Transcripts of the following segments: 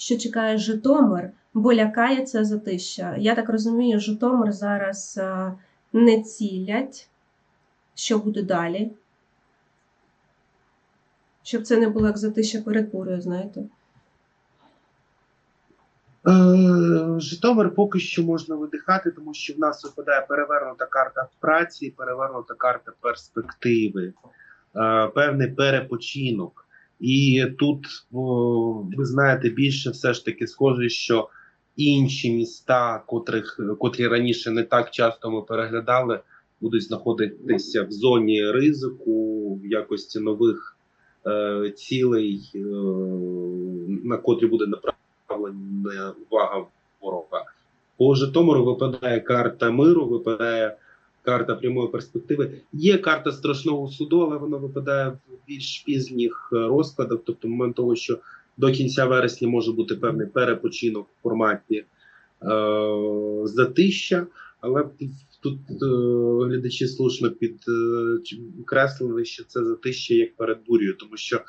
що чекає Житомир, бо лякає це затища. Я так розумію, Житомир зараз е, не цілять. Що буде далі? Щоб це не було як затища перед бурою, знаєте. Е, Житомир поки що можна видихати, тому що в нас випадає перевернута карта праці, перевернута карта перспективи, е, певний перепочинок. І тут, ви знаєте, більше все ж таки схоже, що інші міста, котрих, котрі раніше не так часто ми переглядали, будуть знаходитися в зоні ризику в якості нових е, цілей, е, на котрі буде направлена увага ворога. По Житомиру випадає карта миру, випадає карта прямої перспективи. Є карта страшного суду, але вона випадає в більш пізніх е, розкладах, тобто момент того, що до кінця вересня може бути певний перепочинок в форматі е, затища, але тут е, глядачі слушно підкреслили, що це затища як перед бурею, тому що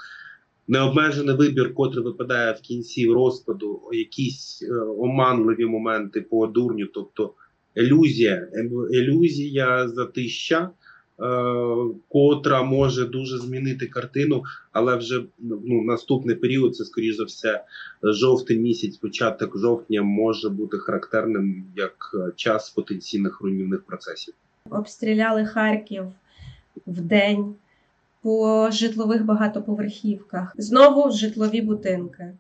необмежений вибір, котрий випадає в кінці розкладу, якісь е, оманливі моменти по дурню, тобто ілюзія, ілюзія затища, е, котра може дуже змінити картину, але вже ну, наступний період, це скоріш за все, жовтий місяць, початок жовтня може бути характерним як е, час потенційних руйнівних процесів. Обстріляли Харків в день по житлових багатоповерхівках. Знову житлові будинки.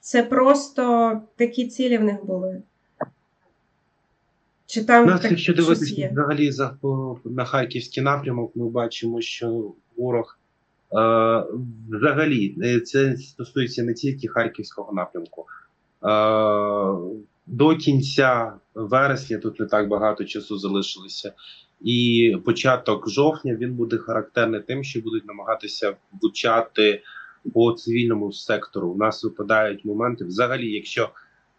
Це просто такі цілі в них були. Чи там Нас, так, якщо дивитися взагалі за по- на харківський напрямок, ми бачимо, що ворог е, взагалі е, це стосується не тільки харківського напрямку. Е, до кінця вересня тут не так багато часу залишилося, і початок жовтня він буде характерний тим, що будуть намагатися влучати по цивільному сектору. У нас випадають моменти, взагалі, якщо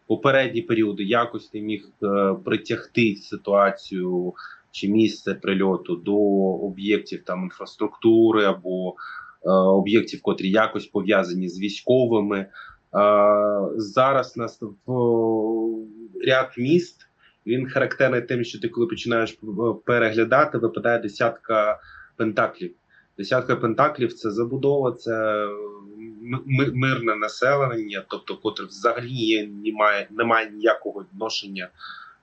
попередні періоди якось ти міг е, притягти ситуацію чи місце прильоту до об'єктів там інфраструктури або е, об'єктів, котрі якось пов'язані з військовими. Е, зараз нас в ряд міст він характерний тим, що ти коли починаєш е, переглядати, випадає десятка пентаклів. Десятка пентаклів це забудова, це мирне населення, тобто, котре взагалі є- немає, немає ніякого відношення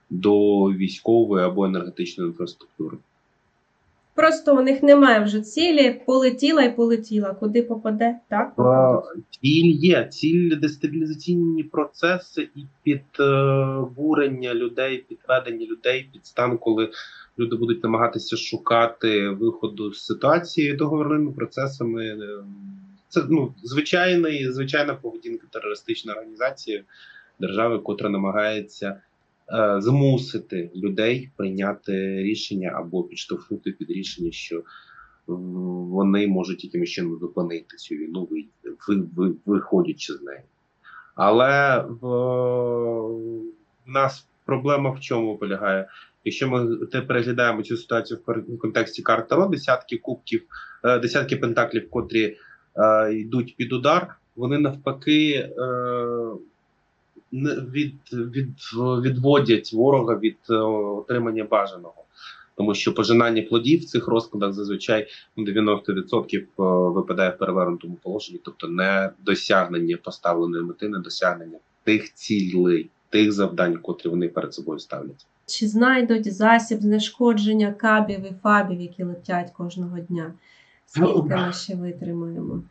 до військової або енергетичної інфраструктури. Просто у них немає вже цілі, полетіла і полетіла. Куди попаде, так? А, Ціль є, ціль дестабілізаційні процеси і підбурення людей, підведення людей під стан, коли люди будуть намагатися шукати виходу з ситуації договірними процесами. Це ну звичайна і звичайна поведінка терористичної організації держави, котра намагається е, змусити людей прийняти рішення або підштовхнути під рішення, що вони можуть якимось чином зупинити цю війну, ви, ви, ви, виходячи з неї. Але в, в нас проблема в чому полягає? Якщо ми переглядаємо цю ситуацію в контексті карт Таро, десятки кубків, е, десятки пентаклів, котрі йдуть під удар, вони навпаки е, від, від, відводять ворога від е, отримання бажаного. Тому що пожинання плодів в цих розкладах зазвичай ну, 90% е, випадає в перевернутому положенні, тобто не досягнення поставленої мети, не досягнення тих цілей, тих завдань, котрі вони перед собою ставлять. Чи знайдуть засіб знешкодження кабів і фабів, які летять кожного дня? Скільки ми ще витримаємо?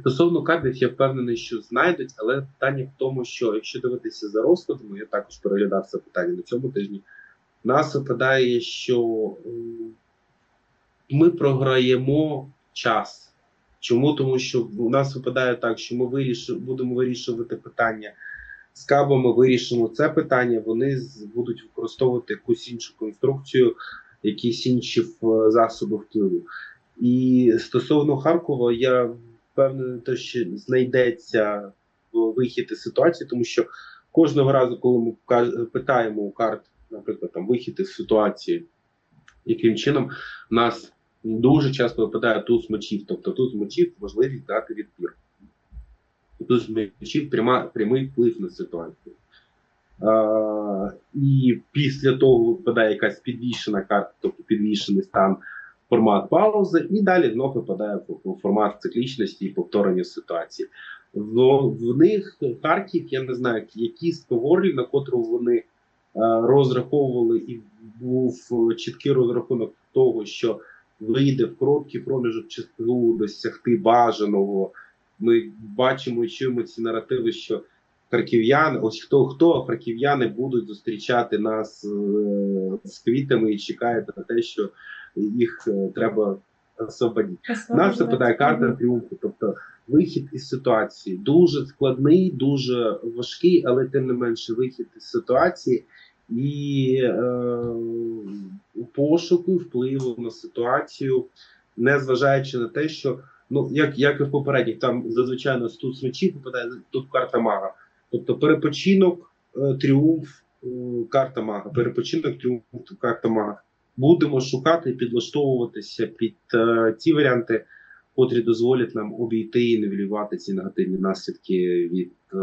Стосовно кабів, я впевнений, що знайдуть, але питання в тому, що якщо дивитися за розкладом, я також переглядав це питання на цьому тижні. нас випадає, що ми програємо час. Чому? Тому що у нас випадає так, що ми виріш... будемо вирішувати питання з кабами, вирішимо це питання, вони будуть використовувати якусь іншу конструкцію, якісь інші засоби впливу. І стосовно Харкова, я впевнений, те, що знайдеться вихід із ситуації, тому що кожного разу, коли ми питаємо у карт, наприклад, там вихід із ситуації, яким чином нас дуже часто випадає туз мечів, тобто туз мечів можливість дати відпір. туз мечів пряма, прямий вплив на ситуацію. А, і після того випадає якась підвішена карта, тобто підвішений стан формат паузи, і далі знов випадає в- формат циклічності і повторення ситуації. В, в них Харків, я не знаю, які стоворі, на котру вони е, розраховували, і був чіткий розрахунок того, що вийде в короткий проміжок часу досягти бажаного. Ми бачимо і чуємо ці наративи, що харків'яни, ось хто хто харків'яни будуть зустрічати нас е, з квітами і чекають на те, що їх е, треба освободити. Нас випадає карта тріумфу, тобто вихід із ситуації дуже складний, дуже важкий, але тим не менше вихід із ситуації і е, пошуку впливу на ситуацію, не зважаючи на те, що ну як, як і в попередніх, там зазвичай тут мечів попадає тут карта мага. Тобто перепочинок, е, тріумф, е, карта мага, перепочинок, тріумф, карта мага. Будемо шукати і підлаштовуватися під е, ті варіанти, котрі дозволять нам обійти і нівелювати ці негативні наслідки від е,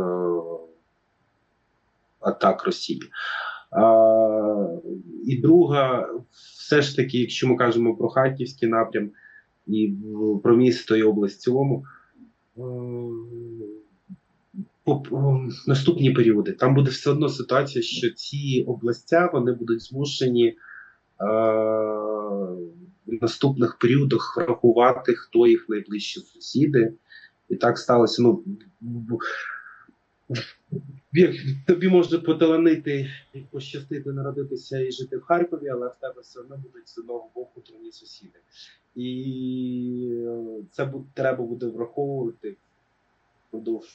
атак Росії. А, і друга, все ж таки, якщо ми кажемо про Харківський напрям і про місто і область в цілому, е, по- наступні періоди. Там буде все одно ситуація, що ці областя вони будуть змушені в наступних періодах врахувати, хто їх найближчі сусіди. І так сталося. Ну, як тобі може поталанити і пощастити народитися і жити в Харкові, але в тебе все одно будуть з одного боку твої сусіди. І е, це бу- треба буде враховувати впродовж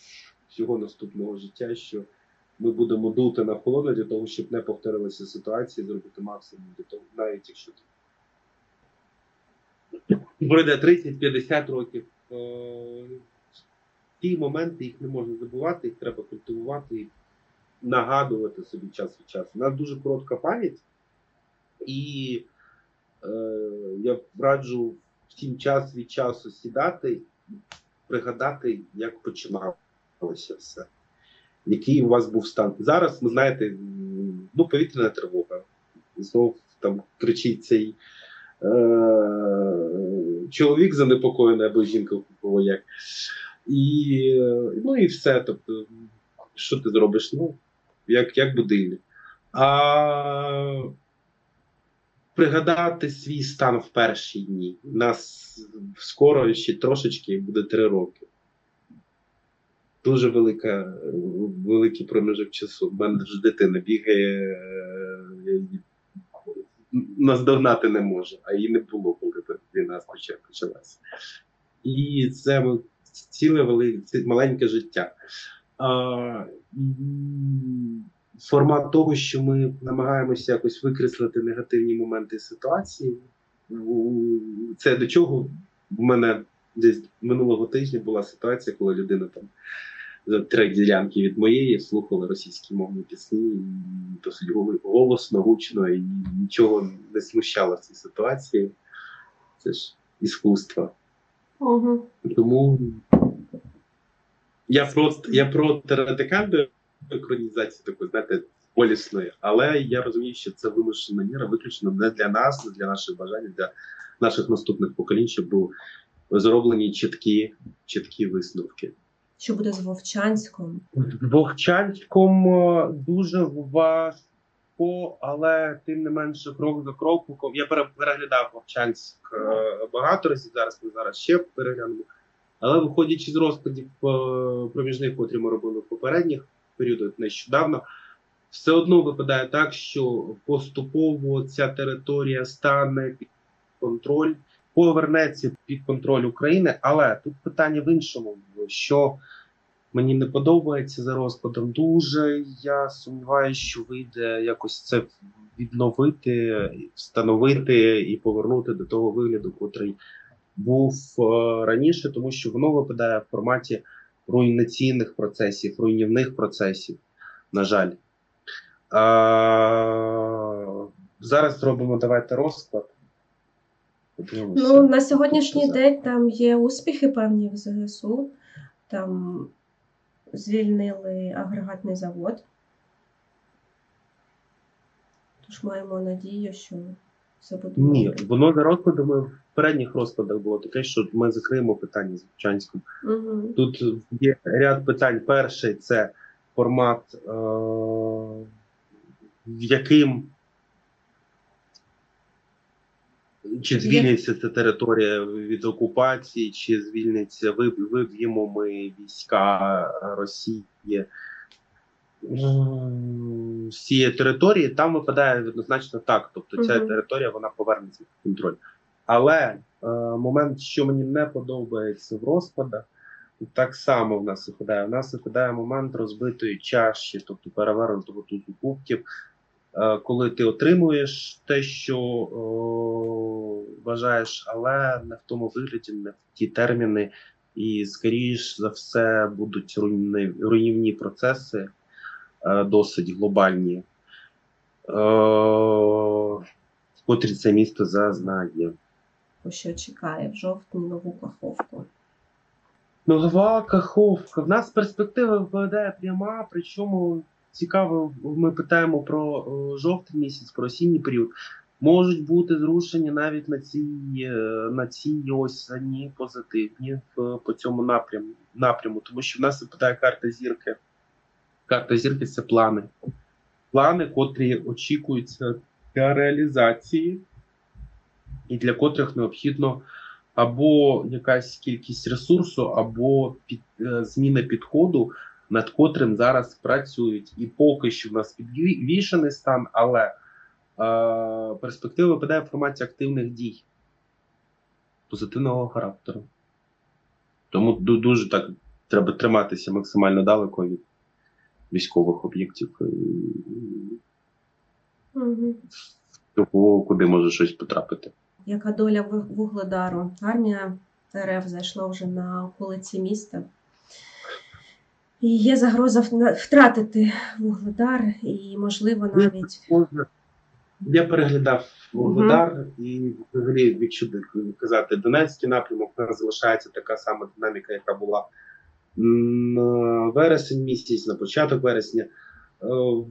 всього наступного життя, що ми будемо дути на холодно для того, щоб не повторилася ситуація, зробити максимум для того, навіть якщо пройде 30-50 років. е, Ті моменти їх не можна забувати, їх треба культивувати, і нагадувати собі час від часу. У нас дуже коротка пам'ять, і е, я раджу всім час від часу сідати пригадати, як починалося все, який у вас був стан. Зараз, ви знаєте, ну, повітряна тривога. Знов там кричить цей е, чоловік занепокоєний або жінка купова як. І, ну і все. Тобто, що ти зробиш? Ну, як, як будильник. А пригадати свій стан в перші дні. У нас скоро ще трошечки буде три роки. Дуже велика, великий проміжок часу. У мене ж дитина бігає, е, наздогнати не можу, а її не було, коли війна спочатку почалася. І це ціле велике, маленьке життя. А, формат того, що ми намагаємося якось викреслити негативні моменти ситуації. Це до чого в мене десь минулого тижня була ситуація, коли людина там за три ділянки від моєї слухала російські мовні пісні і досить голосно, гучно, і нічого не смущало в цій ситуації. Це ж іскусство. Угу. Тому я просто я проти радикальної екранізації такої, знаєте, болісної, але я розумію, що це вимушена міра, виключно не для нас, не для наших бажань, для наших наступних поколінь, щоб були зроблені чіткі, чіткі висновки. Що буде з Вовчанськом? Вовчанськом е, дуже важко, але тим не менше крок за кроком. Я пере- переглядав Вовчанськ е, багато разів. Зараз ми зараз ще переглянемо. Але виходячи з розкладів е, проміжних, котрі ми робили в попередніх періодах нещодавно, все одно випадає так, що поступово ця територія стане під контроль, повернеться під контроль України. Але тут питання в іншому, що мені не подобається за розкладом. Дуже я сумніваюся, що вийде якось це відновити, встановити і повернути до того вигляду, котрий був е, раніше, тому що воно випадає в форматі руйнаційних процесів, руйнівних процесів, на жаль. А, зараз зробимо давайте розклад. Ну, на сьогоднішній день там є успіхи певні в ЗСУ. Там звільнили агрегатний завод. Тож маємо надію, що все буде Ні, воно за розкладами в передніх розкладах було таке, що ми закриємо питання з Вовчанськом. Угу. Тут є ряд питань. Перший це формат, е- в яким чи звільниться ця територія від окупації, чи звільниться виб- виб'ємо ми війська Росії з цієї території, там випадає однозначно так. Тобто ця територія вона повернеться під контроль. Але е, момент, що мені не подобається в розкладах, так само в нас випадає. У нас випадає момент розбитої чаші, тобто перевернутого тузу кубків, коли ти отримуєш те, що о, бажаєш, але не в тому вигляді, не в ті терміни, і скоріш за все будуть руйнівні, руйнівні процеси, е, досить глобальні. Е, котрі це місто зазнає. що чекає в жовтні нову каховку. Нова каховка. В нас перспектива виглядає пряма, причому цікаво, ми питаємо про е, жовтий місяць, про осінній період. Можуть бути зрушення навіть на цій, е, на цій осені позитивні по цьому напряму, напряму, тому що в нас випадає карта зірки. Карта зірки це плани. Плани, котрі очікуються для реалізації, і для котрих необхідно або якась кількість ресурсу, або під, е, зміна підходу, над котрим зараз працюють. І поки що в нас підвішений стан, але е, перспектива випадає в форматі активних дій позитивного характеру. Тому дуже так треба триматися максимально далеко від військових об'єктів Угу. того, куди може щось потрапити. Яка доля Вугледару? Армія РФ зайшла вже на околиці міста. І є загроза втратити Вугледар і, можливо, навіть Я переглядав Вугледар і взагалі, якщо казати Донецький напрямок, у нас залишається така сама динаміка, яка була на вересень місяць, на початок вересня. Е, В,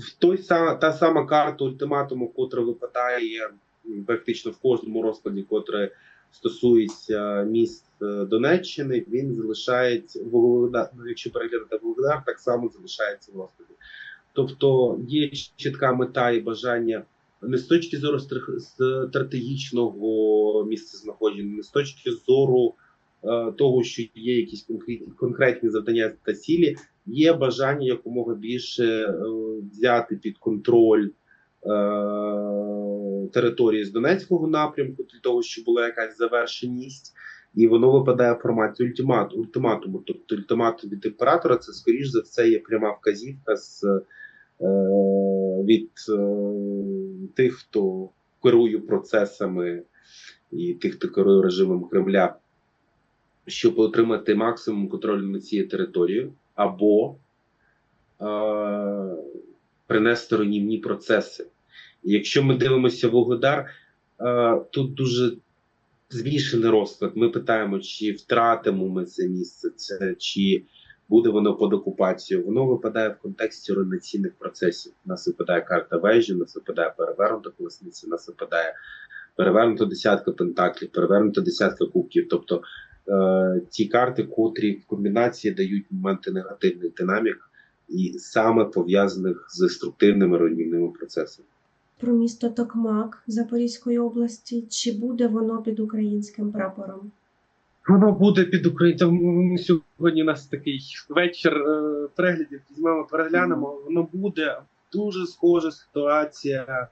в той са- та сама карта ультиматуму, котра випадає практично в кожному розкладі, котре стосується міст е, Донеччини, він залишається Вугледар. Ну, якщо переглядати Вугледар, так само залишається в розкладі. Тобто є чітка мета і бажання не з точки зору стр- стратегічного місцезнаходження, не з точки зору е, того, що є якісь конкретні, конкретні завдання та цілі, є бажання якомога більше е, взяти під контроль е, території з Донецького напрямку для того, щоб була якась завершеність. І воно випадає в форматі ультимат, ультиматуму. Тобто ультиматум від імператора це, скоріш за все, є пряма вказівка з, е, від е, тих, хто керує процесами, і тих, хто керує режимом Кремля, щоб отримати максимум контролю над цією територією, або е, принести руйнівні процеси. Якщо ми дивимося Вугледар, е, тут дуже змішаний розклад. Ми питаємо, чи втратимо ми це місце, це, чи буде воно під окупацією. Воно випадає в контексті руйнаційних процесів. У нас випадає карта вежі, у нас випадає перевернута колесниця, у нас випадає перевернута десятка пентаклів, перевернута десятка кубків. Тобто е, ті карти, котрі в комбінації дають моменти негативних динамік і саме пов'язаних з деструктивними руйнівними процесами. Про місто Токмак Запорізької області. Чи буде воно під українським прапором? Воно буде під Україною. Сьогодні у нас такий вечір е, переглядів. Візьмемо, переглянемо. Воно буде дуже схожа ситуація,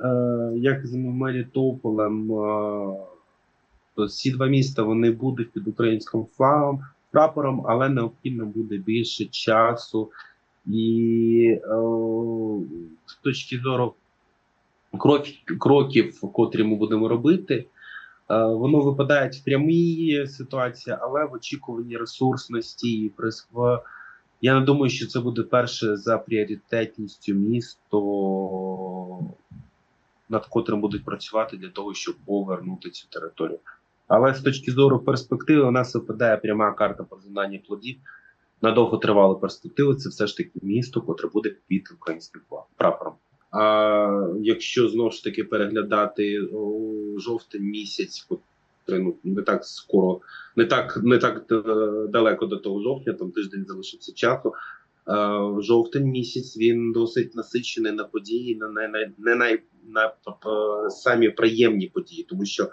е, як з Мелітополем. Е, ці два міста вони будуть під українським флагом, прапором, але необхідно буде більше часу. І е, з точки зору кроків, котрі ми будемо робити. Е, Воно випадає в прямій ситуації, але в очікуванні ресурсності в- Я не думаю, що це буде перше за пріоритетністю місто, над котрим будуть працювати для того, щоб повернути цю територію. Але з точки зору перспективи, у нас випадає пряма карта позинання плодів. на довготривалу перспективу це все ж таки місто, котре буде під українським прапором. А якщо знову ж таки переглядати жовтень місяць, ну не так скоро, не так не так е, далеко до того жовтня, там тиждень залишився часу. Е, жовтень місяць він досить насичений на події, на не, не, не най, на е, самі приємні події, тому що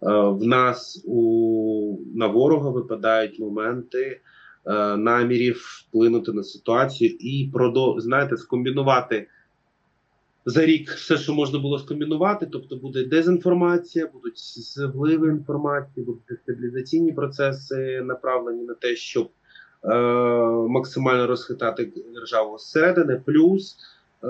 в нас у на ворога випадають моменти е, намірів вплинути на ситуацію і продо, знаєте, скомбінувати за рік все, що можна було скомбінувати. Тобто буде дезінформація, будуть зливи інформації, будуть дестабілізаційні процеси направлені на те, щоб е, максимально розхитати державу зсередини. Плюс е,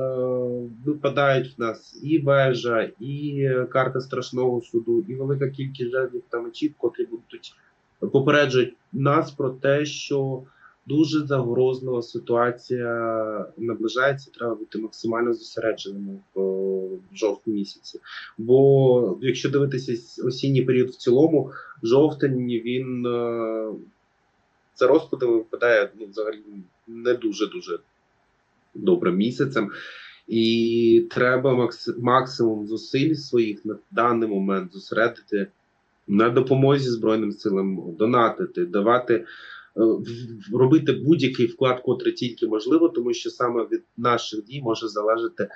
випадають в нас і вежа, і карта страшного суду, і велика кількість жертв та мечів, котрі будуть попереджують нас про те, що дуже загрозлива ситуація наближається. Треба бути максимально зосередженими в, в жовтні місяці. Бо якщо дивитися осінній період в цілому, жовтень він е, за розкладами випадає ну, взагалі не дуже дуже добрим місяцем. І треба макс, максимум зусиль своїх на даний момент зосередити на допомозі Збройним силам, донатити, давати, робити будь-який вклад, котрий тільки можливо, тому що саме від наших дій може залежати,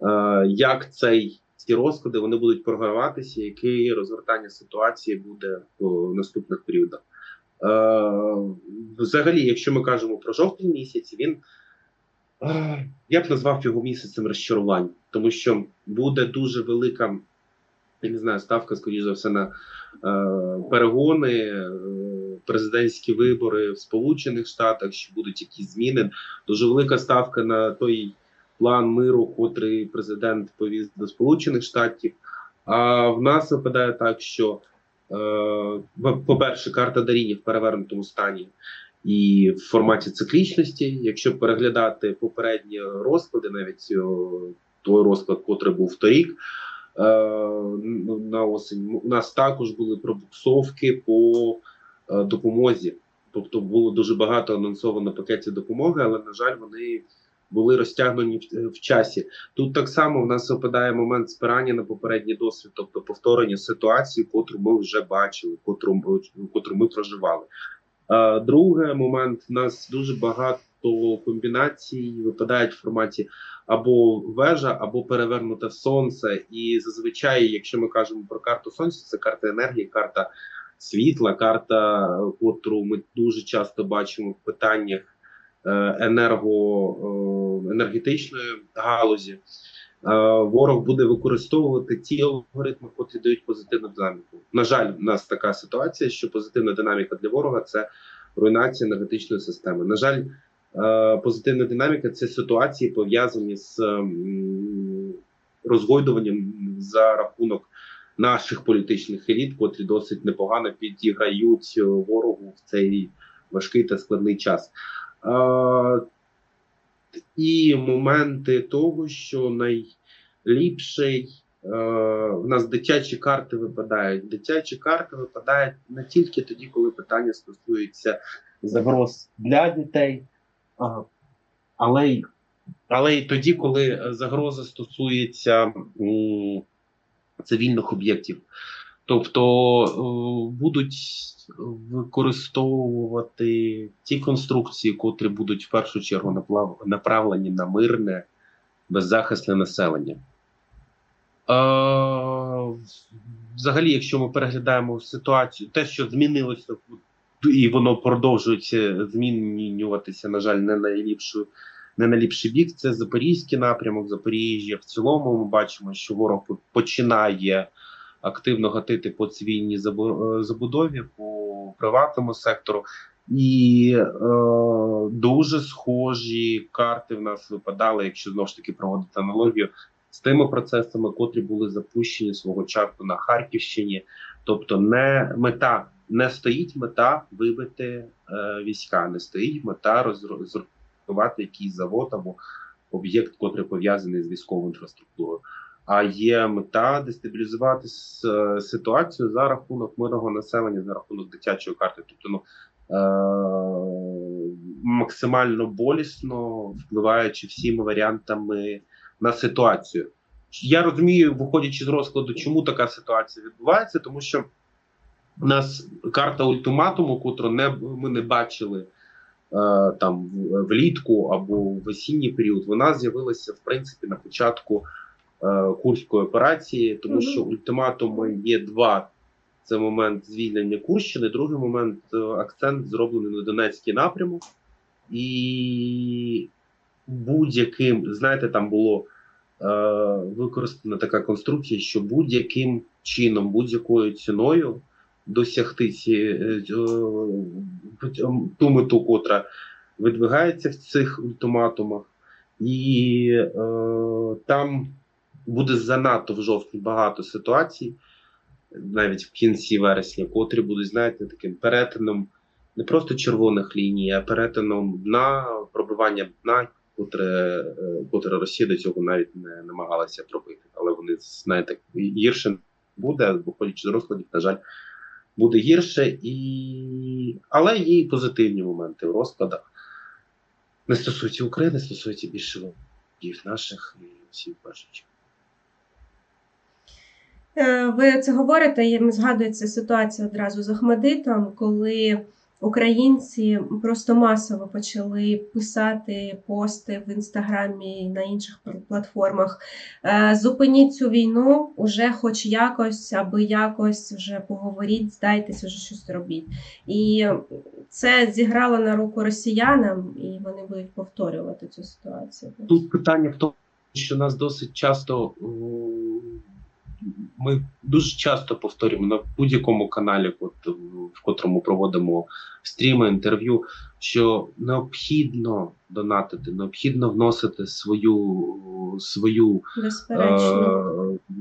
е, як цей. Ці розклади вони будуть програватися, яке розгортання ситуації буде в наступних періодах. Е, взагалі, якщо ми кажемо про жовтень місяць, він е, я б назвав його місяцем розчарувань, тому що буде дуже велика, я не знаю, ставка, скоріш за все, на е, перегони, е, президентські вибори в Сполучених Штатах, що будуть якісь зміни. Дуже велика ставка на той план миру, котрий президент повіз до Сполучених Штатів. А в нас випадає так, що Е, по-перше, карта Даріні в перевернутому стані і в форматі циклічності. Якщо переглядати попередні розклади, навіть о, той розклад, котрий був торік е, на осінь, у нас також були пробуксовки по е, допомозі. Тобто було дуже багато анонсовано пакетів допомоги, але на жаль, вони були розтягнені в, в часі. Тут так само в нас випадає момент спирання на попередній досвід, тобто повторення ситуації, котру ми вже бачили, котру, ми- котру ми проживали. Другий момент в нас дуже багато комбінацій випадають в форматі або вежа, або перевернуте сонце. І зазвичай, якщо ми кажемо про карту сонця, це карта енергії, карта світла, карта, котру ми дуже часто бачимо в питаннях е, енерго, е, енергетичної галузі. Е, Ворог буде використовувати ті алгоритми, котрі дають позитивну динаміку. На жаль, в нас така ситуація, що позитивна динаміка для ворога це руйнація енергетичної системи. На жаль, е, позитивна динаміка це ситуації пов'язані з розгойдуванням за рахунок наших політичних еліт, котрі досить непогано підіграють е, ворогу в цей важкий та складний час. І моменти того, що найліпший е, в нас дитячі карти випадають. Дитячі карти випадають не тільки тоді, коли питання стосується загроз для дітей, але й але й тоді, коли загроза стосується цивільних об'єктів. Тобто е, будуть використовувати ті конструкції, котрі будуть в першу чергу направлені на мирне, беззахисне населення. Е, взагалі, якщо ми переглядаємо ситуацію, те, що змінилося, і воно продовжується змінюватися, на жаль, не найліпшою. Не найліпший бік це Запорізький напрямок, Запоріжжя. В цілому ми бачимо, що ворог починає активно гатити по цивільній е, забудові, по приватному сектору. І е, дуже схожі карти в нас випадали, якщо знову ж таки проводити аналогію з тими процесами, котрі були запущені свого часу на Харківщині. Тобто, не мета не стоїть мета вибити е, війська, не стоїть мета розро- зруйнувати якийсь завод або об'єкт, котрий пов'язаний з військовою інфраструктурою. А є мета дестабілізувати ситуацію за рахунок мирного населення, за рахунок дитячої карти. Тобто, ну максимально болісно впливаючи всіми варіантами на ситуацію. Я розумію, виходячи з розкладу, чому така ситуація відбувається, тому що у нас карта ультиматуму, котру не ми не бачили е, там влітку або в осінній період, вона з'явилася в принципі на початку е, курської операції, тому що ультиматуми є два. Це момент звільнення Курщини. Другий момент е, акцент зроблений на Донецький напрямок, і будь-яким, знаєте, там було е, використана така конструкція, що будь-яким чином, будь-якою ціною досягти ці, е, е, ту мету, котра видвигається в цих ультиматумах, і е, там буде занадто в жовтні багато ситуацій, навіть в кінці вересня, котрі будуть, знаєте, таким перетином не просто червоних ліній, а перетином дна, пробивання дна, котре, е, котре Росія до цього навіть не намагалася пробити. Але вони, знаєте, гірше буде, виходячи з розкладів, на жаль, буде гірше, і... але є і позитивні моменти в розкладах. Не стосується України, стосується більше ворогів наших і всіх чергу. Е, Ви це говорите, і згадується ситуація одразу з Ахмадитом, коли українці просто масово почали писати пости в інстаграмі і на інших платформах. Е, Зупиніть цю війну, уже хоч якось, аби якось вже поговоріть, здайтесь, уже щось робіть. І це зіграло на руку росіянам, і вони будуть повторювати цю ситуацію. Тут питання в тому, що нас досить часто о, ми дуже часто повторюємо на будь-якому каналі, в котрому проводимо стріми, інтерв'ю, що необхідно донатити, необхідно вносити свою, свою Безперечно. е,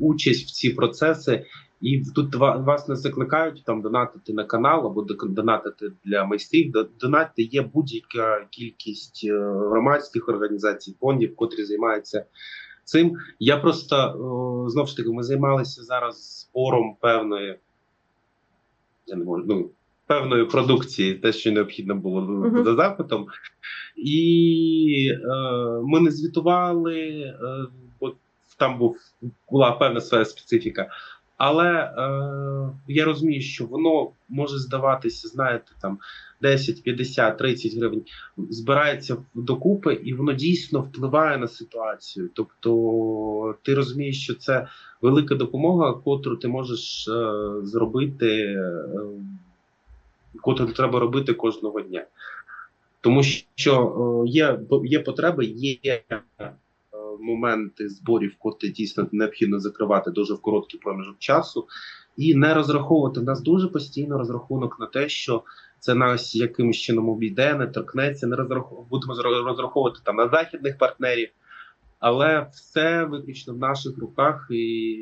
участь в ці процеси. І тут вас не закликають там донатити на канал або донатити для майстрів. До- Донатити є будь-яка кількість е, громадських організацій, фондів, котрі займаються цим. Я просто е, знову ж таки ми займалися зараз збором певної я не можу, ну, певної продукції, те, що необхідно було Мгм. за запитом. І е, ми не звітували, е, бо там був, була певна своя специфіка. Але е, я розумію, що воно може здаватися, знаєте, там 10, 50, 30 гривень збирається докупи, і воно дійсно впливає на ситуацію. Тобто, ти розумієш, що це велика допомога, котру ти можеш е, зробити, е, котру треба робити кожного дня. Тому що е, є, є потреби, є моменти зборів, котрі дійсно необхідно закривати дуже в короткий проміжок часу, і не розраховувати У нас дуже постійно розрахунок на те, що це нас якимось чином обійде, не торкнеться, не розраховувати, будемо розраховувати там на західних партнерів. Але все виключно в наших руках, і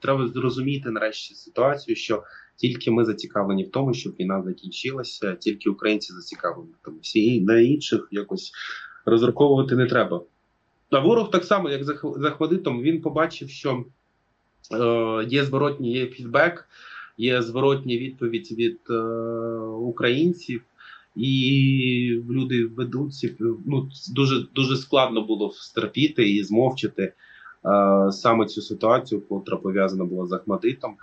треба зрозуміти нарешті ситуацію, що тільки ми зацікавлені в тому, щоб війна закінчилася, тільки українці зацікавлені в тому. Всі на інших якось розраховувати не треба. А ворог так само, як за Х- він побачив, що е, є зворотній є фідбек, є зворотня відповідь від е, українців, і люди ведуться. Ну дуже дуже складно було стерпіти і змовчити е, саме цю ситуацію, котра пов'язана була з Ахмадитом.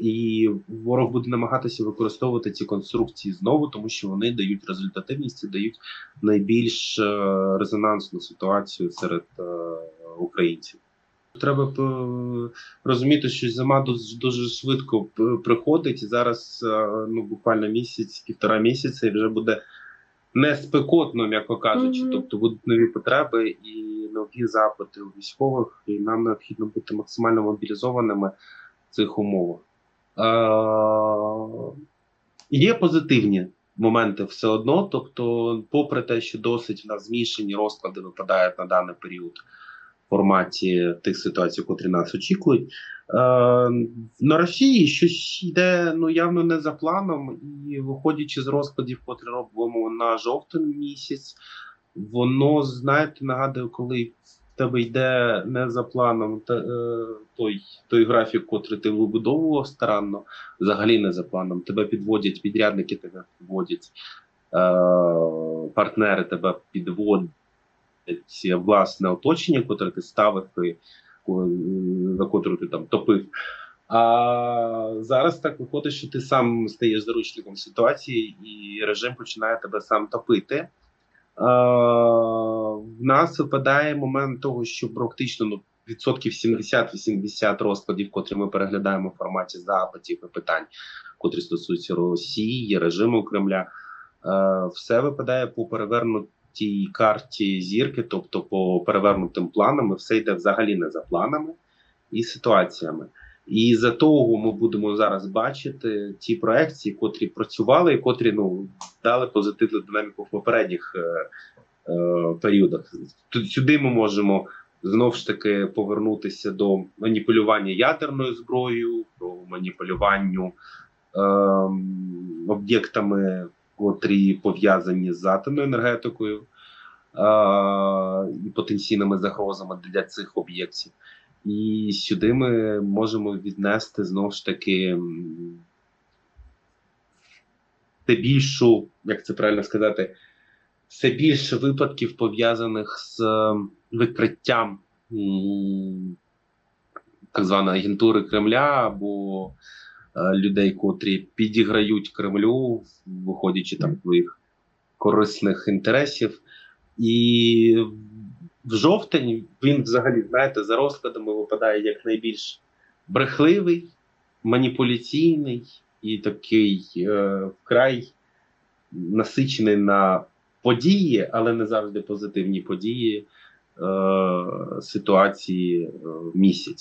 І ворог буде намагатися використовувати ці конструкції знову, тому що вони дають результативність і дають найбільш е, резонансну ситуацію серед е, українців. Треба розуміти, що зима дуже, швидко приходить. Зараз е, ну буквально місяць, півтора місяця, і вже буде не спекотно, м'яко кажучи. Мгм. Тобто будуть нові потреби і нові запити у військових, і нам необхідно бути максимально мобілізованими в цих умовах. Е, Є позитивні моменти все одно. Тобто, попри те, що досить в нас змішані розклади випадають на даний період в форматі тих ситуацій, котрі нас очікують. Е, на Росії щось йде ну явно не за планом, і виходячи з розкладів, котрі робимо на жовтий місяць, воно знаєте, нагадує, коли тебе йде не за планом та, е, той, той графік, котрий ти вибудовував старанно, взагалі не за планом. Тебе підводять, підрядники тебе підводять, е, партнери тебе підводять, власне оточення, котре ти ставив і ко- за котру ти там топив. А зараз так виходить, що ти сам стаєш заручником ситуації, і режим починає тебе сам топити. Е, в нас випадає момент того, що практично ну, відсотків 70-80 розкладів, котрі ми переглядаємо в форматі запитів і питань, котрі стосуються Росії, режиму Кремля, е, все випадає по перевернутій карті зірки, тобто по перевернутим планам, і все йде взагалі не за планами і ситуаціями. І за того ми будемо зараз бачити ті проекції, котрі працювали, і котрі ну дали позитивну динаміку в попередніх е, періодах. Сюди ми можемо знову ж таки повернутися до маніпулювання ядерною зброєю, про маніпулювання е, об'єктами, котрі пов'язані з атомною енергетикою е, і потенційними загрозами для цих об'єктів. І сюди ми можемо віднести знову ж таки все більшу, як це правильно сказати, все більше випадків пов'язаних з е, викриттям так званої агентури Кремля або е, людей, котрі підіграють Кремлю, виходячи там своїх корисних інтересів. І в жовтень він взагалі, знаєте, за розкладами випадає як найбільш брехливий, маніпуляційний і такий е, вкрай насичений на події, але не завжди позитивні події е, ситуації е, місяць.